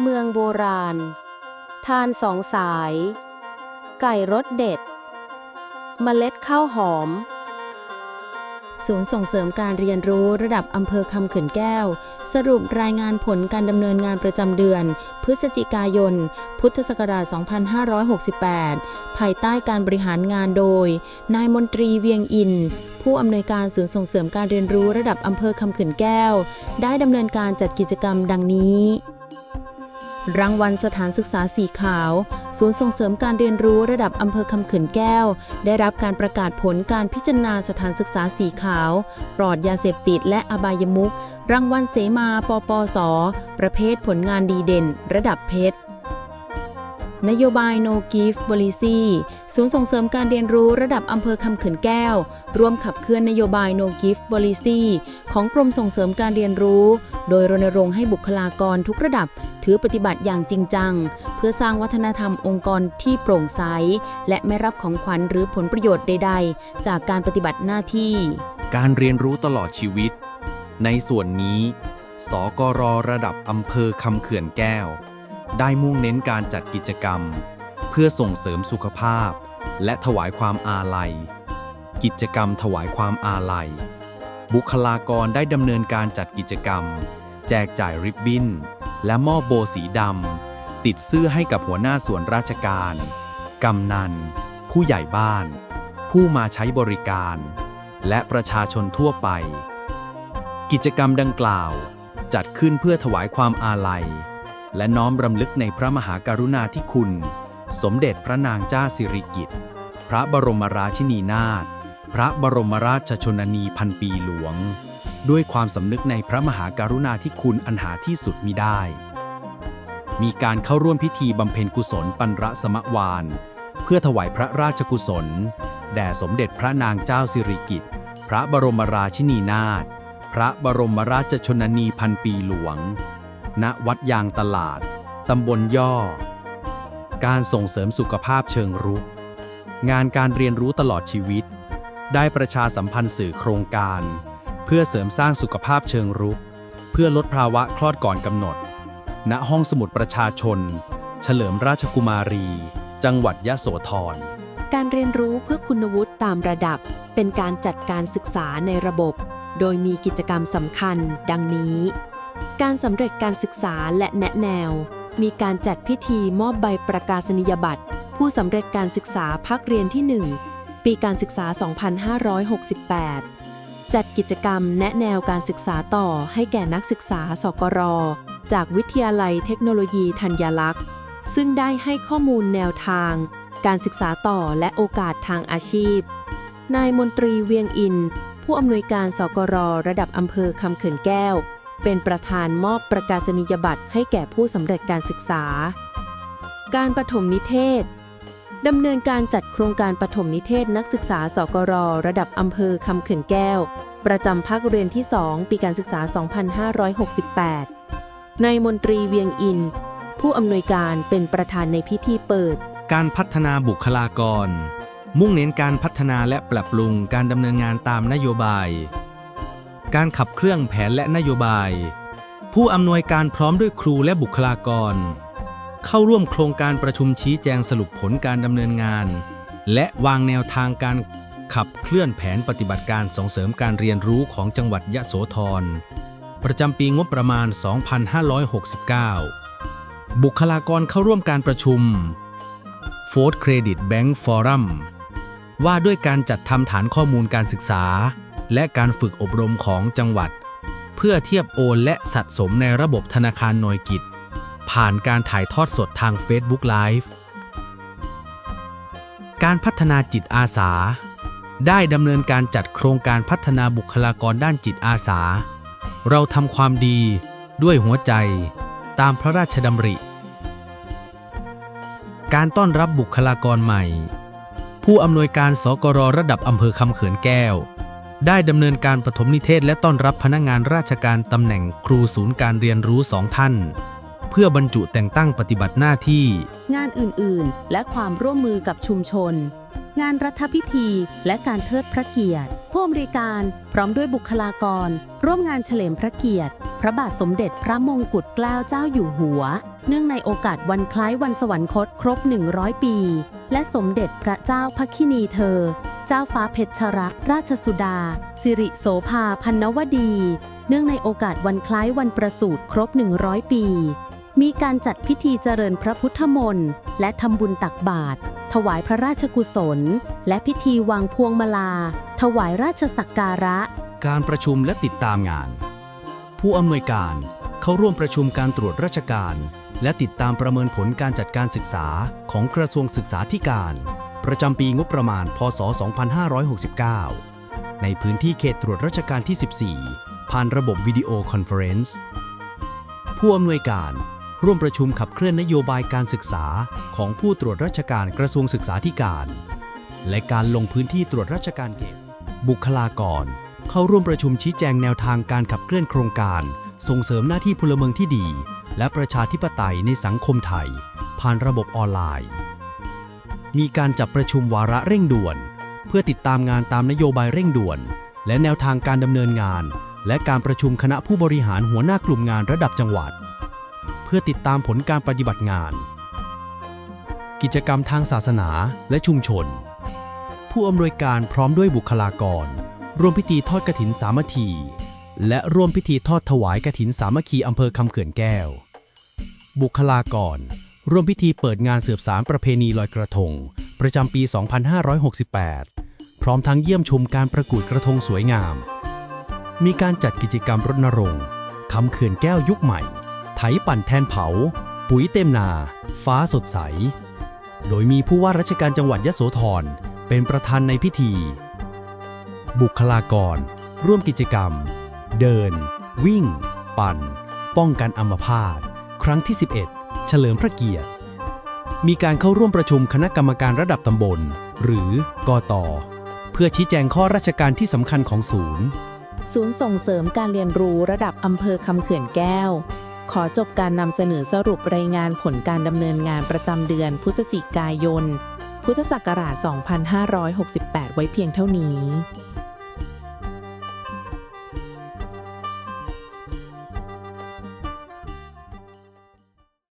เมืองโบราณ ทานสองสาย ไก่รสเด็ด เมล็ดข้าวหอม ศูนย์ส่งเสริมการเรียนรู้ระดับอำเภอคำเขื่อนแก้ว สรุปรายงานผลการดำเนินงานประจำเดือน พฤศจิกายน พุทธศักราช 2568 ภายใต้การบริหารงานโดย นายมนตรีเวียงอินผู้อำนวยการศูนย์ส่งเสริมการเรียนรู้ระดับอำเภอคำเขื่อนแก้ว ได้ดำเนินการจัดกิจกรรมดังนี้ รางวัลสถานศึกษาสีขาว ศูนย์ส่งเสริมการเรียนรู้ระดับอำเภอคำเขื่อนแก้ว ได้รับการประกาศผลการพิจารณาสถานศึกษาสีขาว ปลอดยาเสพติดและอบายมุขรางวัลเสมา ปปส ประเภทผลงานดีเด่น ระดับเพชร นโยบาย No Gift Policy ศูนย์ส่งเสริมการเรียนรู้ระดับอำเภอคำเขื่อนแก้ว ร่วมขับเคลื่อนนโยบาย No Gift Policy ของกรมส่งเสริมการเรียนรู้ โดยรณรงค์ให้บุคลากรทุกระดับ ถือปฏิบัติอย่างจริงจัง เพื่อสร้างวัฒนธรรมองค์กรที่โปร่งใส และไม่รับของขวัญหรือผลประโยชน์ใด ๆ จากการปฏิบัติหน้าที่ การเรียนรู้ตลอดชีวิต ในส่วนนี้ สกรระดับอำเภอคำเขื่อนแก้ว ได้มุ่งเน้นการจัดกิจกรรม เพื่อส่งเสริมสุขภาพ และถวายความอาลัย กิจกรรมถวายความอาลัย บุคลากรได้ดำเนินการจัดกิจกรรม แจกจ่ายริบบิ้น และมอบโบสีดำติดเสื้อให้กับหัวหน้าส่วนราชการ กำนัน ผู้ใหญ่บ้าน ผู้มาใช้บริการ และประชาชนทั่วไป กิจกรรมดังกล่าว จัดขึ้นเพื่อถวายความอาลัย และน้อมรำลึกในพระมหากรุณาธิคุณ สมเด็จพระนางเจ้าสิริกิติ์พระบรมราชินีนาถพระบรมราชชนนีพันปีหลวง ด้วยความสำนึกในพระมหากรุณาธิคุณอันหาที่สุดมิได้ มีการเข้าร่วมพิธีบำเพ็ญกุศลปันระสมวาน เพื่อถวายพระราชกุศล แด่สมเด็จพระนางเจ้าสิริกิติ์พระบรมราชินีนาถพระบรมราชชนนีพันปีหลวง ณวัดยางตลาด ตำบลย่อ การส่งเสริมสุขภาพเชิงรุก งานการเรียนรู้ตลอดชีวิต ได้ประชาสัมพันธ์สื่อโครงการ เพื่อเสริมสร้างสุขภาพเชิงรุก เพื่อลดภาวะคลอดก่อนกำหนด ณห้องสมุดประชาชน เฉลิมราชกุมารี จังหวัดยะโสธรการเรียนรู้เพื่อคุณวุฒิตามระดับ เป็นการจัดการศึกษาในระบบ โดยมีกิจกรรมสำคัญ ดังนี้ การสำเร็จการศึกษาและแนะแนว มีการจัดพิธีมอบใบประกาศนียบัตร ผู้สำเร็จการศึกษาภาคเรียนที่ 1 ปีการศึกษา 2568 จัดกิจกรรมแนะแนวการศึกษาต่อให้แก่นักศึกษาสกร จากวิทยาลัยเทคโนโลยีธัญลักษณ์ ซึ่งได้ให้ข้อมูลแนวทาง การศึกษาต่อและโอกาสทางอาชีพ นายมนตรีเวียงอิน ผู้อำนวยการสกร ระดับอำเภอคำเขื่อนแก้ว เป็นประธานมอบประกาศนียบัตรให้แก่ผู้สำเร็จการศึกษา การปฐมนิเทศดำเนินการจัดโครงการปฐมนิเทศนักศึกษาสกรระดับอำเภอคำเขื่อนแก้ว ประจำภาคเรียนที่ 2 ปีการศึกษา 2568 นายมนตรีเวียงอิน ผู้อำนวยการเป็นประธานในพิธีเปิด การพัฒนาบุคลากร มุ่งเน้นการพัฒนาและปรับปรุงการดำเนินงานตามนโยบาย การขับเคลื่อนแผนและนโยบาย ผู้อำนวยการพร้อมด้วยครูและบุคลากร เข้าร่วมโครงการประชุมชี้แจงสรุปผลการดำเนินงาน และวางแนวทางการขับเคลื่อนแผนปฏิบัติการส่งเสริมการเรียนรู้ของจังหวัดยะโสธร ประจำปีงบประมาณ 2569 บุคลากรเข้าร่วมการประชุม Ford Credit Bank Forum ว่าด้วยการจัดทำฐานข้อมูลการศึกษา และการฝึกอบรมของจังหวัด เพื่อเทียบโอนและสะสมในระบบธนาคารหน่วยกิจ ผ่านการถ่ายทอดสดทาง Facebook Live การพัฒนาจิตอาสา ได้ดำเนินการจัดโครงการพัฒนาบุคลากรด้านจิตอาสา เราทำความดีด้วยหัวใจตามพระราชดำริ การต้อนรับบุคลากรใหม่ ผู้อำนวยการสกรระดับอำเภอคำเขื่อนแก้ว ได้ดำเนินการปฐมนิเทศและต้อนรับพนักงานราชการตำแหน่งครูศูนย์การเรียนรู้สองท่าน เพื่อบรรจุแต่งตั้งปฏิบัติหน้าที่ งานอื่นๆ และความร่วมมือกับชุมชน งานรัฐพิธีและการเทิดพระเกียรติผู้อำนวยการพร้อมด้วยบุคลากร ร่วมงานเฉลิมพระเกียรติ พระบาทสมเด็จพระมงกุฎเกล้าเจ้าอยู่หัว เนื่องในโอกาสวันคล้ายวันสวรรคตครบ 100 ปี และสมเด็จพระเจ้าพระคินีเธอ เจ้าฟ้าเพชรรักราชสุดา สิริโสภาพันนวดี เนื่องในโอกาสวันคล้ายวันประสูติครบ 100 ปี มีการจัดพิธีเจริญพระพุทธมนต์และทำบุญตักบาตรถวายพระราชกุศล และพิธีวางพวงมาลา ถวายราชสักการะ การประชุมและติดตามงาน ผู้อำนวยการ เข้าร่วมประชุมการตรวจราชการ และติดตามประเมินผลการจัดการศึกษาของกระทรวงศึกษาธิการ ประจำปีงบประมาณ พศ 2569 ในพื้นที่เขตตรวจราชการที่ 14 ผ่านระบบวิดีโอคอนเฟอเรนซ์ผู้อำนวยการร่วมประชุมขับเคลื่อนนโยบายการศึกษาของผู้ตรวจราชการกระทรวงศึกษาธิการ และการลงพื้นที่ตรวจราชการเขตบุคลากร เข้าร่วมประชุมชี้แจงแนวทางการขับเคลื่อนโครงการ ส่งเสริมหน้าที่พลเมืองที่ดี และประชาธิปไตยในสังคมไทย ผ่านระบบออนไลน์ มีการจับประชุมวาระเร่งด่วน เพื่อติดตามงานตามนโยบายเร่งด่วน และแนวทางการดำเนินงาน และการประชุมคณะผู้บริหารหัวหน้ากลุ่มงานระดับจังหวัด เพื่อติดตามผลการปฏิบัติงาน กิจกรรมทางศาสนาและชุมชน ผู้อำนวยการพร้อมด้วยบุคลากรร่วมพิธีทอดกฐินสามัคคี และร่วมพิธีทอดถวายกฐินสามัคคีอำเภอคำเขื่อนแก้ว บุคลากร ร่วมพิธีเปิดงานสืบสารประเพณีลอยกระทง ประจำปี 2568 พร้อมทั้งเยี่ยมชมการประกวดกระทงสวยงาม มีการจัดกิจกรรมรณรงค์คำเขื่อนแก้วยุคใหม่ ไถปั่นแทนเผา ปุ๋ยเต็มนา ฟ้าสดใส โดยมีผู้ว่าราชการจังหวัดยะโสธรเป็นประธานในพิธี บุคลากร ร่วมกิจกรรม เดิน วิ่ง ปั่น ป้องกันอัมพาต ครั้งที่ 11 เฉลิมพระเกียรติ มีการเข้าร่วมประชุมคณะกรรมการระดับตำบล หรือกอตเพื่อชี้แจงข้อราชการที่สำคัญของศูนย์ ศูนย์ส่งเสริมการเรียนรู้ระดับอำเภอคำเขื่อนแก้ว ขอจบการนำเสนอสรุปรายงานผลการดำเนินงานประจำเดือนพฤศจิกายน พุทธศักราช 2568 ไว้เพียงเท่านี้